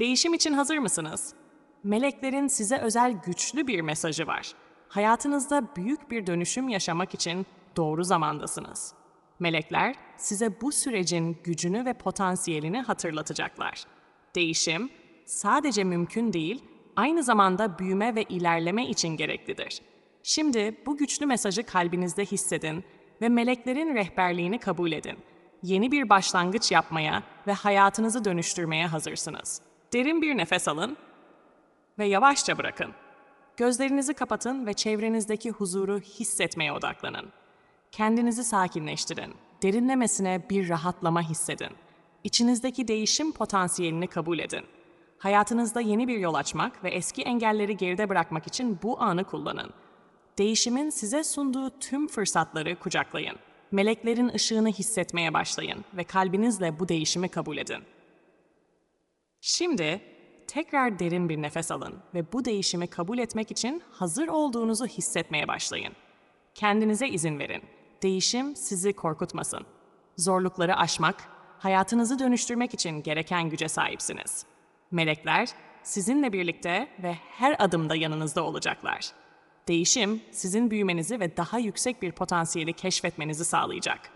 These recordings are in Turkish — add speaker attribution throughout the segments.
Speaker 1: Değişim için hazır mısınız? Meleklerin size özel güçlü bir mesajı var. Hayatınızda büyük bir dönüşüm yaşamak için doğru zamandasınız. Melekler size bu sürecin gücünü ve potansiyelini hatırlatacaklar. Değişim sadece mümkün değil, aynı zamanda büyüme ve ilerleme için gereklidir. Şimdi bu güçlü mesajı kalbinizde hissedin ve meleklerin rehberliğini kabul edin. Yeni bir başlangıç yapmaya ve hayatınızı dönüştürmeye hazırsınız. Derin bir nefes alın ve yavaşça bırakın. Gözlerinizi kapatın ve çevrenizdeki huzuru hissetmeye odaklanın. Kendinizi sakinleştirin. Derinlemesine bir rahatlama hissedin. İçinizdeki değişim potansiyelini kabul edin. Hayatınızda yeni bir yol açmak ve eski engelleri geride bırakmak için bu anı kullanın. Değişimin size sunduğu tüm fırsatları kucaklayın. Meleklerin ışığını hissetmeye başlayın ve kalbinizle bu değişimi kabul edin. Şimdi tekrar derin bir nefes alın ve bu değişimi kabul etmek için hazır olduğunuzu hissetmeye başlayın. Kendinize izin verin. Değişim sizi korkutmasın. Zorlukları aşmak, hayatınızı dönüştürmek için gereken güce sahipsiniz. Melekler sizinle birlikte ve her adımda yanınızda olacaklar. Değişim sizin büyümenizi ve daha yüksek bir potansiyeli keşfetmenizi sağlayacak.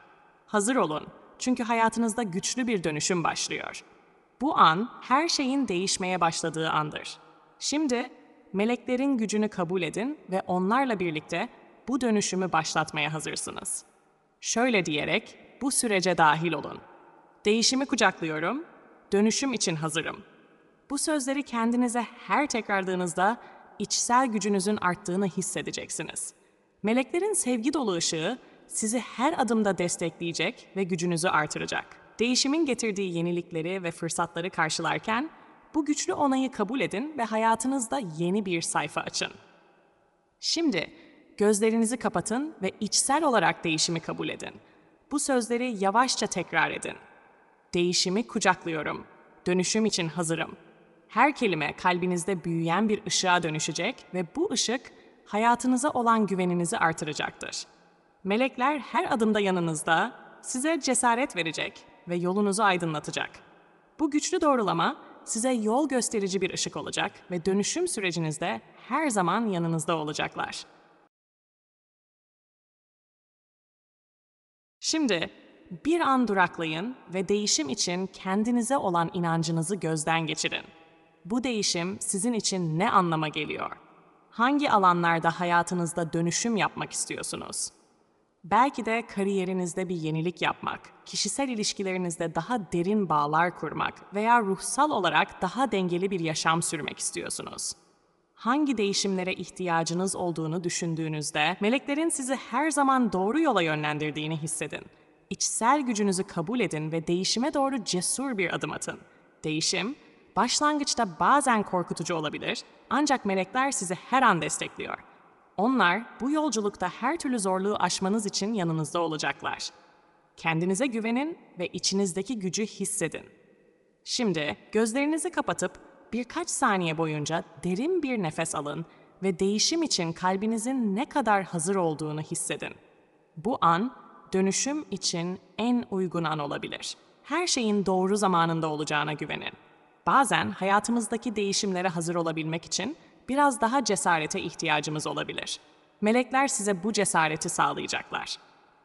Speaker 1: Hazır olun çünkü hayatınızda güçlü bir dönüşüm başlıyor. Bu an her şeyin değişmeye başladığı andır. Şimdi meleklerin gücünü kabul edin ve onlarla birlikte bu dönüşümü başlatmaya hazırsınız. Şöyle diyerek bu sürece dahil olun. Değişimi kucaklıyorum, dönüşüm için hazırım. Bu sözleri kendinize her tekrarladığınızda içsel gücünüzün arttığını hissedeceksiniz. Meleklerin sevgi dolu ışığı sizi her adımda destekleyecek ve gücünüzü artıracak. Değişimin getirdiği yenilikleri ve fırsatları karşılarken bu güçlü onayı kabul edin ve hayatınızda yeni bir sayfa açın. Şimdi gözlerinizi kapatın ve içsel olarak değişimi kabul edin. Bu sözleri yavaşça tekrar edin. Değişimi kucaklıyorum. Dönüşüm için hazırım. Her kelime kalbinizde büyüyen bir ışığa dönüşecek ve bu ışık hayatınıza olan güveninizi artıracaktır. Melekler her adımda yanınızda, size cesaret verecek ve yolunuzu aydınlatacak. Bu güçlü doğrulama size yol gösterici bir ışık olacak ve dönüşüm sürecinizde her zaman yanınızda olacaklar. Şimdi bir an duraklayın ve değişim için kendinize olan inancınızı gözden geçirin. Bu değişim sizin için ne anlama geliyor? Hangi alanlarda hayatınızda dönüşüm yapmak istiyorsunuz? Belki de kariyerinizde bir yenilik yapmak, kişisel ilişkilerinizde daha derin bağlar kurmak veya ruhsal olarak daha dengeli bir yaşam sürmek istiyorsunuz. Hangi değişimlere ihtiyacınız olduğunu düşündüğünüzde meleklerin sizi her zaman doğru yola yönlendirdiğini hissedin. İçsel gücünüzü kabul edin ve değişime doğru cesur bir adım atın. Değişim, başlangıçta bazen korkutucu olabilir ancak melekler sizi her an destekliyor. Onlar bu yolculukta her türlü zorluğu aşmanız için yanınızda olacaklar. Kendinize güvenin ve içinizdeki gücü hissedin. Şimdi gözlerinizi kapatıp birkaç saniye boyunca derin bir nefes alın ve değişim için kalbinizin ne kadar hazır olduğunu hissedin. Bu an dönüşüm için en uygun an olabilir. Her şeyin doğru zamanında olacağına güvenin. Bazen hayatımızdaki değişimlere hazır olabilmek için biraz daha cesarete ihtiyacımız olabilir. Melekler size bu cesareti sağlayacaklar.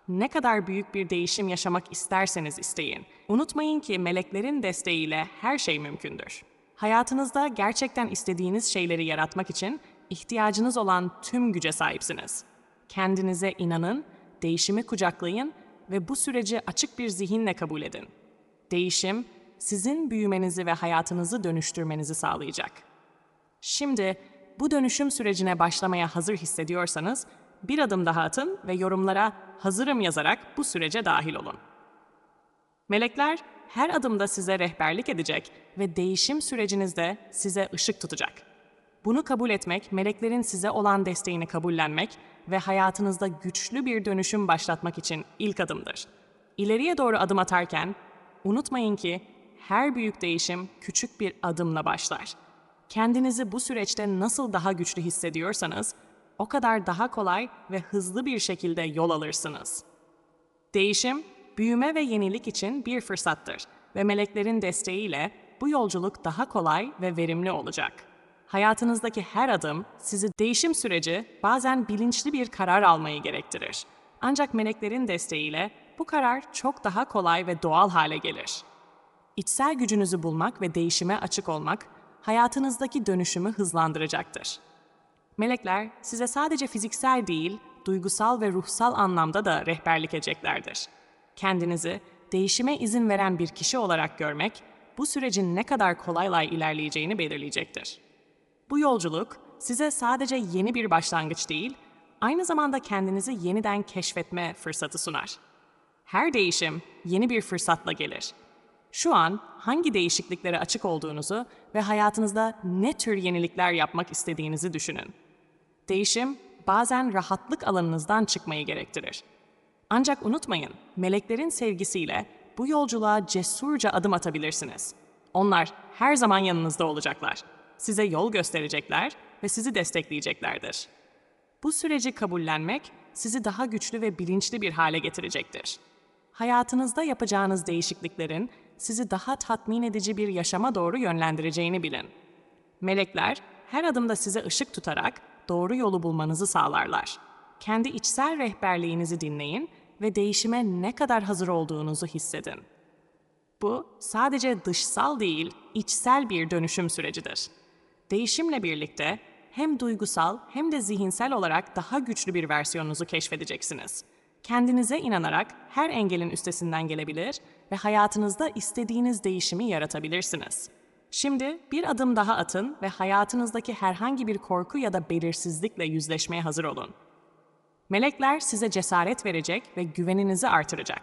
Speaker 1: Ne kadar büyük bir değişim yaşamak isterseniz isteyin. Unutmayın ki meleklerin desteğiyle her şey mümkündür. Hayatınızda gerçekten istediğiniz şeyleri yaratmak için ihtiyacınız olan tüm güce sahipsiniz. Kendinize inanın, değişimi kucaklayın ve bu süreci açık bir zihinle kabul edin. Değişim sizin büyümenizi ve hayatınızı dönüştürmenizi sağlayacak. Şimdi bu dönüşüm sürecine başlamaya hazır hissediyorsanız bir adım daha atın ve yorumlara hazırım yazarak bu sürece dahil olun. Melekler her adımda size rehberlik edecek ve değişim sürecinizde size ışık tutacak. Bunu kabul etmek, meleklerin size olan desteğini kabullenmek ve hayatınızda güçlü bir dönüşüm başlatmak için ilk adımdır. İleriye doğru adım atarken unutmayın ki her büyük değişim küçük bir adımla başlar. Kendinizi bu süreçte nasıl daha güçlü hissediyorsanız o kadar daha kolay ve hızlı bir şekilde yol alırsınız. Değişim, büyüme ve yenilik için bir fırsattır ve meleklerin desteğiyle bu yolculuk daha kolay ve verimli olacak. Hayatınızdaki her adım sizi değişim süreci bazen bilinçli bir karar almayı gerektirir. Ancak meleklerin desteğiyle bu karar çok daha kolay ve doğal hale gelir. İçsel gücünüzü bulmak ve değişime açık olmak hayatınızdaki dönüşümü hızlandıracaktır. Melekler size sadece fiziksel değil, duygusal ve ruhsal anlamda da rehberlik edeceklerdir. Kendinizi değişime izin veren bir kişi olarak görmek, bu sürecin ne kadar kolayla ilerleyeceğini belirleyecektir. Bu yolculuk size sadece yeni bir başlangıç değil, aynı zamanda kendinizi yeniden keşfetme fırsatı sunar. Her değişim yeni bir fırsatla gelir. Şu an hangi değişikliklere açık olduğunuzu ve hayatınızda ne tür yenilikler yapmak istediğinizi düşünün. Değişim bazen rahatlık alanınızdan çıkmayı gerektirir. Ancak unutmayın, meleklerin sevgisiyle bu yolculuğa cesurca adım atabilirsiniz. Onlar her zaman yanınızda olacaklar. Size yol gösterecekler ve sizi destekleyeceklerdir. Bu süreci kabullenmek sizi daha güçlü ve bilinçli bir hale getirecektir. Hayatınızda yapacağınız değişikliklerin sizi daha tatmin edici bir yaşama doğru yönlendireceğini bilin. Melekler her adımda size ışık tutarak doğru yolu bulmanızı sağlarlar. Kendi içsel rehberliğinizi dinleyin ve değişime ne kadar hazır olduğunuzu hissedin. Bu sadece dışsal değil, içsel bir dönüşüm sürecidir. Değişimle birlikte hem duygusal hem de zihinsel olarak daha güçlü bir versiyonunuzu keşfedeceksiniz. Kendinize inanarak her engelin üstesinden gelebilir ve hayatınızda istediğiniz değişimi yaratabilirsiniz. Şimdi bir adım daha atın ve hayatınızdaki herhangi bir korku ya da belirsizlikle yüzleşmeye hazır olun. Melekler size cesaret verecek ve güveninizi artıracak.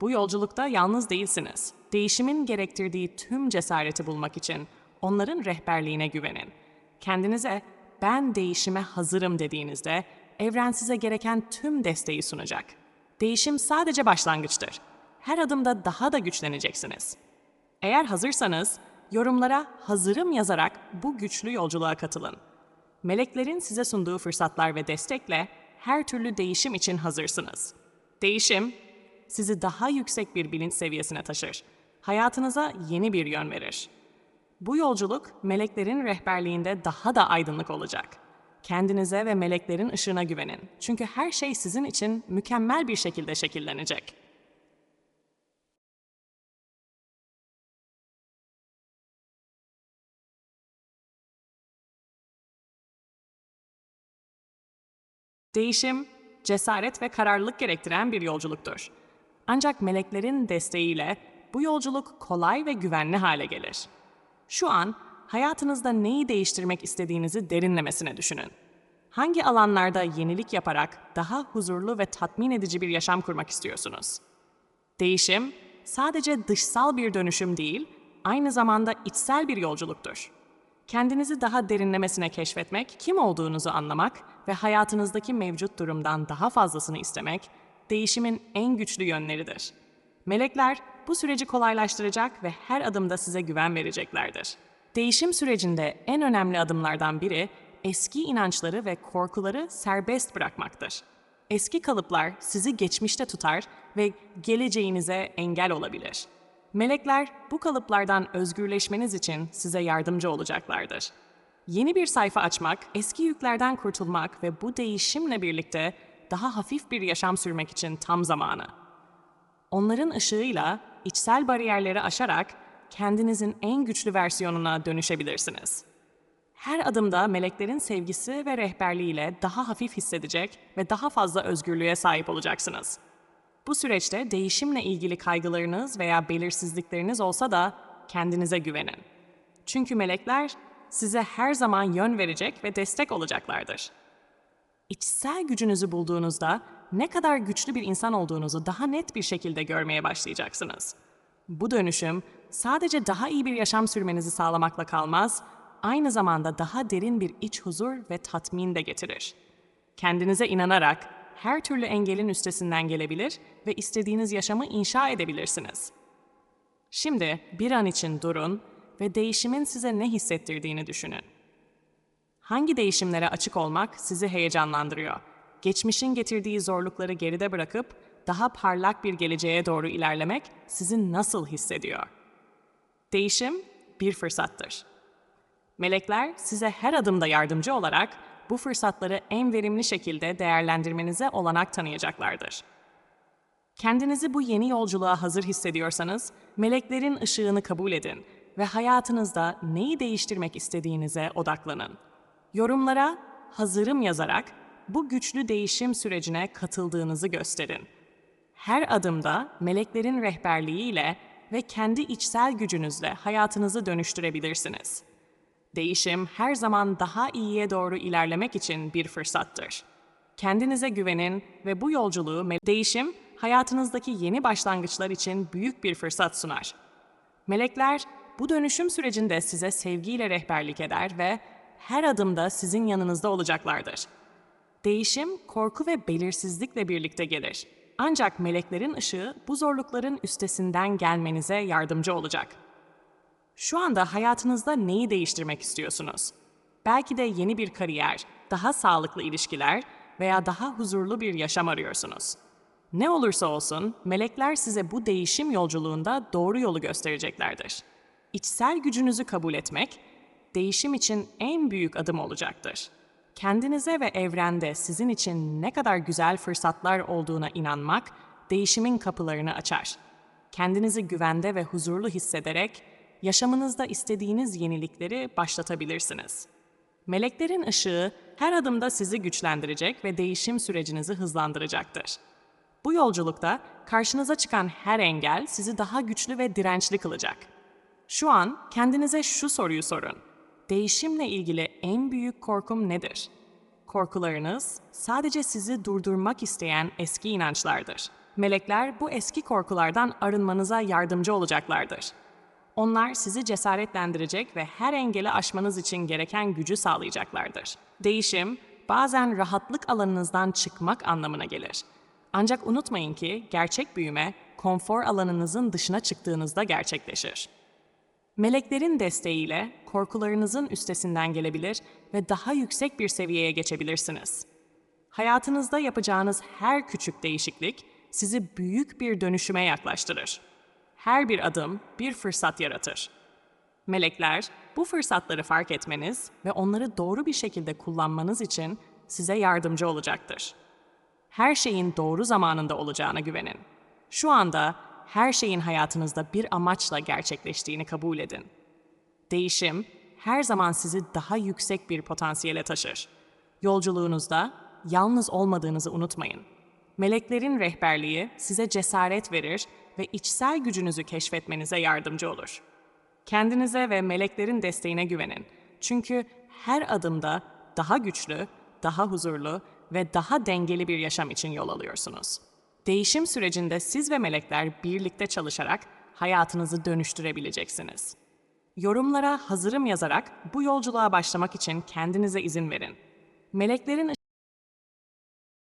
Speaker 1: Bu yolculukta yalnız değilsiniz. Değişimin gerektirdiği tüm cesareti bulmak için onların rehberliğine güvenin. Kendinize ben değişime hazırım dediğinizde evren size gereken tüm desteği sunacak. Değişim sadece başlangıçtır. Her adımda daha da güçleneceksiniz. Eğer hazırsanız yorumlara hazırım yazarak bu güçlü yolculuğa katılın. Meleklerin size sunduğu fırsatlar ve destekle her türlü değişim için hazırsınız. Değişim sizi daha yüksek bir bilinç seviyesine taşır. Hayatınıza yeni bir yön verir. Bu yolculuk meleklerin rehberliğinde daha da aydınlık olacak. Kendinize ve meleklerin ışığına güvenin. Çünkü her şey sizin için mükemmel bir şekilde şekillenecek. Değişim, cesaret ve kararlılık gerektiren bir yolculuktur. Ancak meleklerin desteğiyle bu yolculuk kolay ve güvenli hale gelir. Şu an hayatınızda neyi değiştirmek istediğinizi derinlemesine düşünün. Hangi alanlarda yenilik yaparak daha huzurlu ve tatmin edici bir yaşam kurmak istiyorsunuz? Değişim sadece dışsal bir dönüşüm değil, aynı zamanda içsel bir yolculuktur. Kendinizi daha derinlemesine keşfetmek, kim olduğunuzu anlamak ve hayatınızdaki mevcut durumdan daha fazlasını istemek, değişimin en güçlü yönleridir. Melekler bu süreci kolaylaştıracak ve her adımda size güven vereceklerdir. Değişim sürecinde en önemli adımlardan biri eski inançları ve korkuları serbest bırakmaktır. Eski kalıplar sizi geçmişte tutar ve geleceğinize engel olabilir. Melekler bu kalıplardan özgürleşmeniz için size yardımcı olacaklardır. Yeni bir sayfa açmak, eski yüklerden kurtulmak ve bu değişimle birlikte daha hafif bir yaşam sürmek için tam zamanı. Onların ışığıyla içsel bariyerleri aşarak kendinizin en güçlü versiyonuna dönüşebilirsiniz. Her adımda meleklerin sevgisi ve rehberliğiyle daha hafif hissedecek ve daha fazla özgürlüğe sahip olacaksınız. Bu süreçte değişimle ilgili kaygılarınız veya belirsizlikleriniz olsa da kendinize güvenin. Çünkü melekler size her zaman yön verecek ve destek olacaklardır. İçsel gücünüzü bulduğunuzda ne kadar güçlü bir insan olduğunuzu daha net bir şekilde görmeye başlayacaksınız. Bu dönüşüm sadece daha iyi bir yaşam sürmenizi sağlamakla kalmaz, aynı zamanda daha derin bir iç huzur ve tatmin de getirir. Kendinize inanarak her türlü engelin üstesinden gelebilir ve istediğiniz yaşamı inşa edebilirsiniz. Şimdi bir an için durun ve değişimin size ne hissettirdiğini düşünün. Hangi değişimlere açık olmak sizi heyecanlandırıyor? Geçmişin getirdiği zorlukları geride bırakıp daha parlak bir geleceğe doğru ilerlemek sizi nasıl hissediyor? Değişim, bir fırsattır. Melekler size her adımda yardımcı olarak bu fırsatları en verimli şekilde değerlendirmenize olanak tanıyacaklardır. Kendinizi bu yeni yolculuğa hazır hissediyorsanız, meleklerin ışığını kabul edin ve hayatınızda neyi değiştirmek istediğinize odaklanın. Yorumlara hazırım yazarak bu güçlü değişim sürecine katıldığınızı gösterin. Her adımda meleklerin rehberliğiyle ve kendi içsel gücünüzle hayatınızı dönüştürebilirsiniz. Değişim her zaman daha iyiye doğru ilerlemek için bir fırsattır. Kendinize güvenin ve bu yolculuğu değişim hayatınızdaki yeni başlangıçlar için büyük bir fırsat sunar. Melekler bu dönüşüm sürecinde size sevgiyle rehberlik eder ve her adımda sizin yanınızda olacaklardır. Değişim korku ve belirsizlikle birlikte gelir. Ancak meleklerin ışığı bu zorlukların üstesinden gelmenize yardımcı olacak. Şu anda hayatınızda neyi değiştirmek istiyorsunuz? Belki de yeni bir kariyer, daha sağlıklı ilişkiler veya daha huzurlu bir yaşam arıyorsunuz. Ne olursa olsun, melekler size bu değişim yolculuğunda doğru yolu göstereceklerdir. İçsel gücünüzü kabul etmek, değişim için en büyük adım olacaktır. Kendinize ve evrende sizin için ne kadar güzel fırsatlar olduğuna inanmak, değişimin kapılarını açar. Kendinizi güvende ve huzurlu hissederek, yaşamınızda istediğiniz yenilikleri başlatabilirsiniz. Meleklerin ışığı her adımda sizi güçlendirecek ve değişim sürecinizi hızlandıracaktır. Bu yolculukta karşınıza çıkan her engel sizi daha güçlü ve dirençli kılacak. Şu an kendinize şu soruyu sorun. Değişimle ilgili en büyük korkum nedir? Korkularınız sadece sizi durdurmak isteyen eski inançlardır. Melekler bu eski korkulardan arınmanıza yardımcı olacaklardır. Onlar sizi cesaretlendirecek ve her engeli aşmanız için gereken gücü sağlayacaklardır. Değişim, bazen rahatlık alanınızdan çıkmak anlamına gelir. Ancak unutmayın ki gerçek büyüme, konfor alanınızın dışına çıktığınızda gerçekleşir. Meleklerin desteğiyle korkularınızın üstesinden gelebilir ve daha yüksek bir seviyeye geçebilirsiniz. Hayatınızda yapacağınız her küçük değişiklik sizi büyük bir dönüşüme yaklaştırır. Her bir adım bir fırsat yaratır. Melekler bu fırsatları fark etmeniz ve onları doğru bir şekilde kullanmanız için size yardımcı olacaktır. Her şeyin doğru zamanında olacağına güvenin. Şu anda her şeyin hayatınızda bir amaçla gerçekleştiğini kabul edin. Değişim her zaman sizi daha yüksek bir potansiyele taşır. Yolculuğunuzda yalnız olmadığınızı unutmayın. Meleklerin rehberliği size cesaret verir ve içsel gücünüzü keşfetmenize yardımcı olur. Kendinize ve meleklerin desteğine güvenin. Çünkü her adımda daha güçlü, daha huzurlu ve daha dengeli bir yaşam için yol alıyorsunuz. Değişim sürecinde siz ve melekler birlikte çalışarak hayatınızı dönüştürebileceksiniz. Yorumlara hazırım yazarak bu yolculuğa başlamak için kendinize izin verin. Meleklerin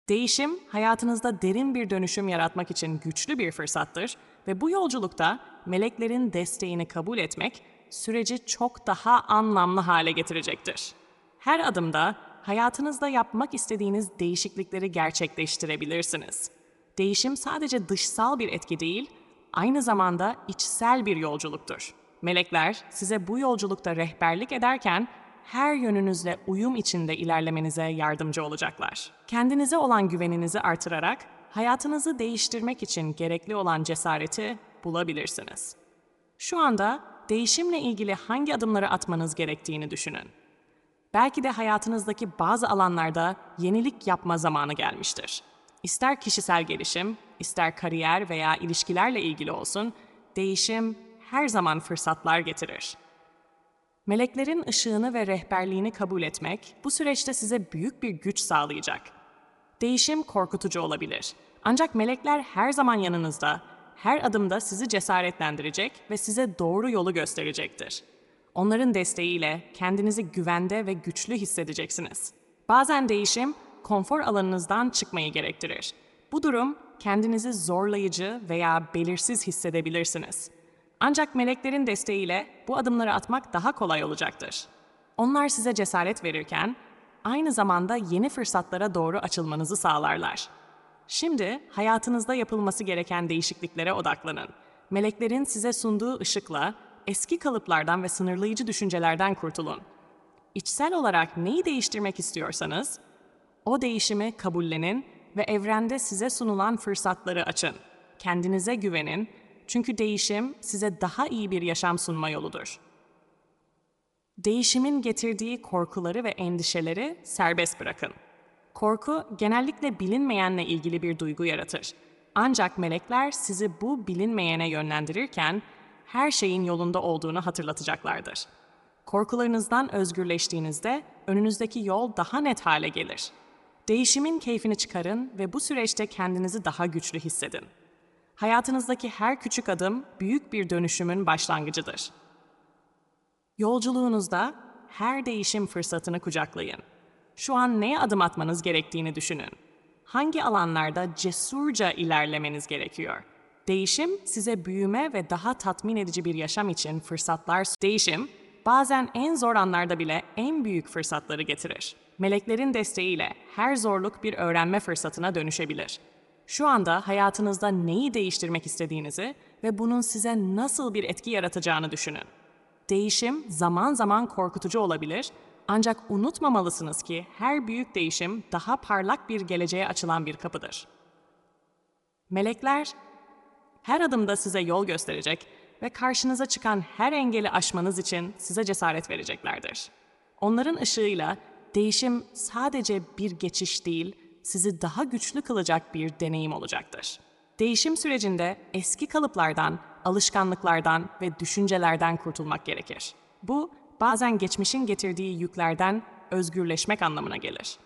Speaker 1: Değişim, hayatınızda derin bir dönüşüm yaratmak için güçlü bir fırsattır ve bu yolculukta meleklerin desteğini kabul etmek süreci çok daha anlamlı hale getirecektir. Her adımda hayatınızda yapmak istediğiniz değişiklikleri gerçekleştirebilirsiniz. Değişim sadece dışsal bir etki değil, aynı zamanda içsel bir yolculuktur. Melekler size bu yolculukta rehberlik ederken her yönünüzle uyum içinde ilerlemenize yardımcı olacaklar. Kendinize olan güveninizi artırarak hayatınızı değiştirmek için gerekli olan cesareti bulabilirsiniz. Şu anda değişimle ilgili hangi adımları atmanız gerektiğini düşünün. Belki de hayatınızdaki bazı alanlarda yenilik yapma zamanı gelmiştir. İster kişisel gelişim, ister kariyer veya ilişkilerle ilgili olsun, değişim her zaman fırsatlar getirir. Meleklerin ışığını ve rehberliğini kabul etmek bu süreçte size büyük bir güç sağlayacak. Değişim korkutucu olabilir. Ancak melekler her zaman yanınızda, her adımda sizi cesaretlendirecek ve size doğru yolu gösterecektir. Onların desteğiyle kendinizi güvende ve güçlü hissedeceksiniz. Bazen değişim konfor alanınızdan çıkmayı gerektirir. Bu durum kendinizi zorlayıcı veya belirsiz hissedebilirsiniz. Ancak meleklerin desteğiyle bu adımları atmak daha kolay olacaktır. Onlar size cesaret verirken aynı zamanda yeni fırsatlara doğru açılmanızı sağlarlar. Şimdi hayatınızda yapılması gereken değişikliklere odaklanın. Meleklerin size sunduğu ışıkla eski kalıplardan ve sınırlayıcı düşüncelerden kurtulun. İçsel olarak neyi değiştirmek istiyorsanız, o değişimi kabullenin ve evrende size sunulan fırsatları açın. Kendinize güvenin çünkü değişim size daha iyi bir yaşam sunma yoludur. Değişimin getirdiği korkuları ve endişeleri serbest bırakın. Korku genellikle bilinmeyenle ilgili bir duygu yaratır. Ancak melekler sizi bu bilinmeyene yönlendirirken her şeyin yolunda olduğunu hatırlatacaklardır. Korkularınızdan özgürleştiğinizde önünüzdeki yol daha net hale gelir. Değişimin keyfini çıkarın ve bu süreçte kendinizi daha güçlü hissedin. Hayatınızdaki her küçük adım büyük bir dönüşümün başlangıcıdır. Yolculuğunuzda her değişim fırsatını kucaklayın. Şu an neye adım atmanız gerektiğini düşünün. Hangi alanlarda cesurca ilerlemeniz gerekiyor? Değişim size büyüme ve daha tatmin edici bir yaşam için fırsatlar Değişim bazen en zor anlarda bile en büyük fırsatları getirir. Meleklerin desteğiyle her zorluk bir öğrenme fırsatına dönüşebilir. Şu anda hayatınızda neyi değiştirmek istediğinizi ve bunun size nasıl bir etki yaratacağını düşünün. Değişim zaman zaman korkutucu olabilir ancak unutmamalısınız ki her büyük değişim daha parlak bir geleceğe açılan bir kapıdır. Melekler her adımda size yol gösterecek ve karşınıza çıkan her engeli aşmanız için size cesaret vereceklerdir. Onların ışığıyla değişim sadece bir geçiş değil, sizi daha güçlü kılacak bir deneyim olacaktır. Değişim sürecinde eski kalıplardan, alışkanlıklardan ve düşüncelerden kurtulmak gerekir. Bu bazen geçmişin getirdiği yüklerden özgürleşmek anlamına gelir.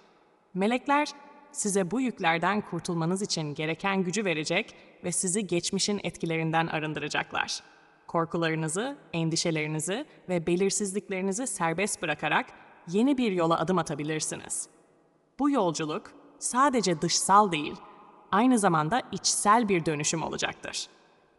Speaker 1: Melekler size bu yüklerden kurtulmanız için gereken gücü verecek ve sizi geçmişin etkilerinden arındıracaklar. Korkularınızı, endişelerinizi ve belirsizliklerinizi serbest bırakarak yeni bir yola adım atabilirsiniz. Bu yolculuk sadece dışsal değil, aynı zamanda içsel bir dönüşüm olacaktır.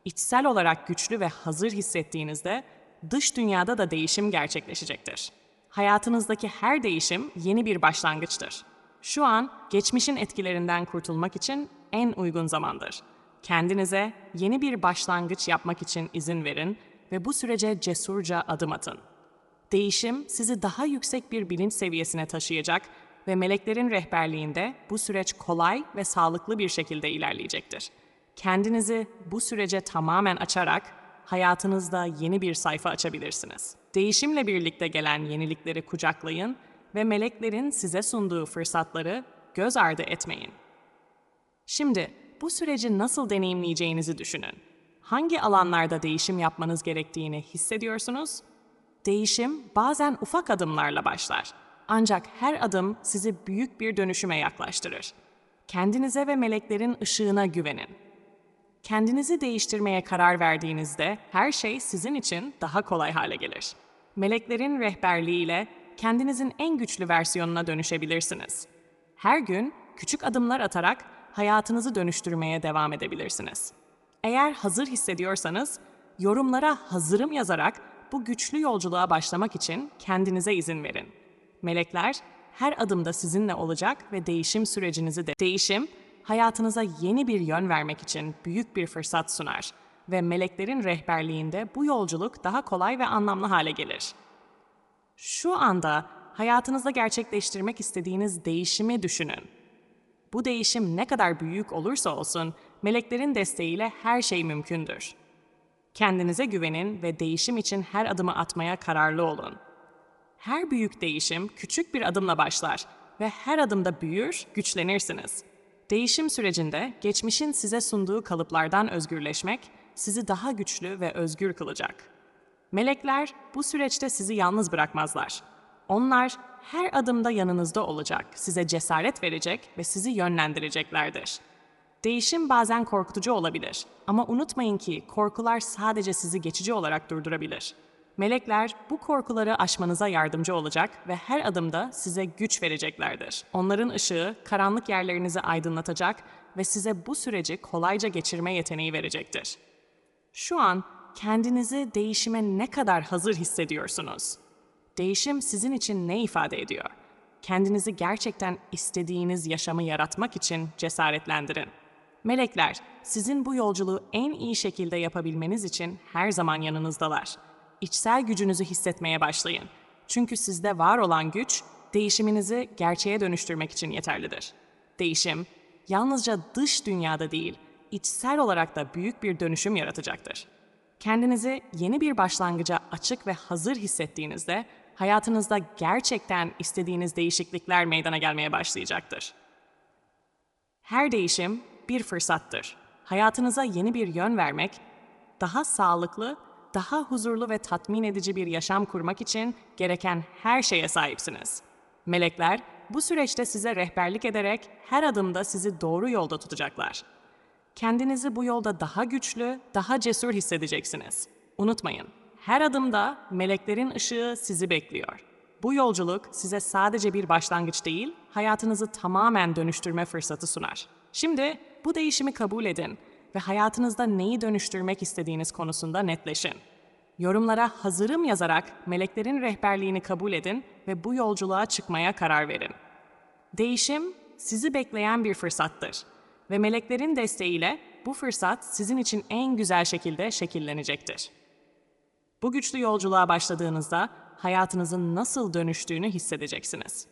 Speaker 1: İçsel olarak güçlü ve hazır hissettiğinizde dış dünyada da değişim gerçekleşecektir. Hayatınızdaki her değişim yeni bir başlangıçtır. Şu an geçmişin etkilerinden kurtulmak için en uygun zamandır. Kendinize yeni bir başlangıç yapmak için izin verin ve bu sürece cesurca adım atın. Değişim sizi daha yüksek bir bilinç seviyesine taşıyacak ve meleklerin rehberliğinde bu süreç kolay ve sağlıklı bir şekilde ilerleyecektir. Kendinizi bu sürece tamamen açarak hayatınızda yeni bir sayfa açabilirsiniz. Değişimle birlikte gelen yenilikleri kucaklayın ve meleklerin size sunduğu fırsatları göz ardı etmeyin. Şimdi bu süreci nasıl deneyimleyeceğinizi düşünün. Hangi alanlarda değişim yapmanız gerektiğini hissediyorsunuz? Değişim bazen ufak adımlarla başlar. Ancak her adım sizi büyük bir dönüşüme yaklaştırır. Kendinize ve meleklerin ışığına güvenin. Kendinizi değiştirmeye karar verdiğinizde her şey sizin için daha kolay hale gelir. Meleklerin rehberliğiyle kendinizin en güçlü versiyonuna dönüşebilirsiniz. Her gün küçük adımlar atarak hayatınızı dönüştürmeye devam edebilirsiniz. Eğer hazır hissediyorsanız, yorumlara hazırım yazarak bu güçlü yolculuğa başlamak için kendinize izin verin. Melekler her adımda sizinle olacak ve değişim sürecinizi de değişim hayatınıza yeni bir yön vermek için büyük bir fırsat sunar ve meleklerin rehberliğinde bu yolculuk daha kolay ve anlamlı hale gelir. Şu anda hayatınızda gerçekleştirmek istediğiniz değişimi düşünün. Bu değişim ne kadar büyük olursa olsun meleklerin desteğiyle her şey mümkündür. Kendinize güvenin ve değişim için her adımı atmaya kararlı olun. Her büyük değişim küçük bir adımla başlar ve her adımda büyür, güçlenirsiniz. Değişim sürecinde geçmişin size sunduğu kalıplardan özgürleşmek sizi daha güçlü ve özgür kılacak. Melekler bu süreçte sizi yalnız bırakmazlar. Onlar her adımda yanınızda olacak, size cesaret verecek ve sizi yönlendireceklerdir. Değişim bazen korkutucu olabilir ama unutmayın ki korkular sadece sizi geçici olarak durdurabilir. Melekler bu korkuları aşmanıza yardımcı olacak ve her adımda size güç vereceklerdir. Onların ışığı karanlık yerlerinizi aydınlatacak ve size bu süreci kolayca geçirme yeteneği verecektir. Şu an kendinizi değişime ne kadar hazır hissediyorsunuz? Değişim sizin için ne ifade ediyor? Kendinizi gerçekten istediğiniz yaşamı yaratmak için cesaretlendirin. Melekler, sizin bu yolculuğu en iyi şekilde yapabilmeniz için her zaman yanınızdalar. İçsel gücünüzü hissetmeye başlayın. Çünkü sizde var olan güç, değişiminizi gerçeğe dönüştürmek için yeterlidir. Değişim, yalnızca dış dünyada değil, içsel olarak da büyük bir dönüşüm yaratacaktır. Kendinizi yeni bir başlangıca açık ve hazır hissettiğinizde, hayatınızda gerçekten istediğiniz değişiklikler meydana gelmeye başlayacaktır. Her değişim bir fırsattır. Hayatınıza yeni bir yön vermek, daha sağlıklı, daha huzurlu ve tatmin edici bir yaşam kurmak için gereken her şeye sahipsiniz. Melekler bu süreçte size rehberlik ederek her adımda sizi doğru yolda tutacaklar. Kendinizi bu yolda daha güçlü, daha cesur hissedeceksiniz. Unutmayın, her adımda meleklerin ışığı sizi bekliyor. Bu yolculuk size sadece bir başlangıç değil, hayatınızı tamamen dönüştürme fırsatı sunar. Şimdi bu değişimi kabul edin ve hayatınızda neyi dönüştürmek istediğiniz konusunda netleşin. Yorumlara hazırım yazarak meleklerin rehberliğini kabul edin ve bu yolculuğa çıkmaya karar verin. Değişim sizi bekleyen bir fırsattır ve meleklerin desteğiyle bu fırsat sizin için en güzel şekilde şekillenecektir. Bu güçlü yolculuğa başladığınızda hayatınızın nasıl dönüştüğünü hissedeceksiniz.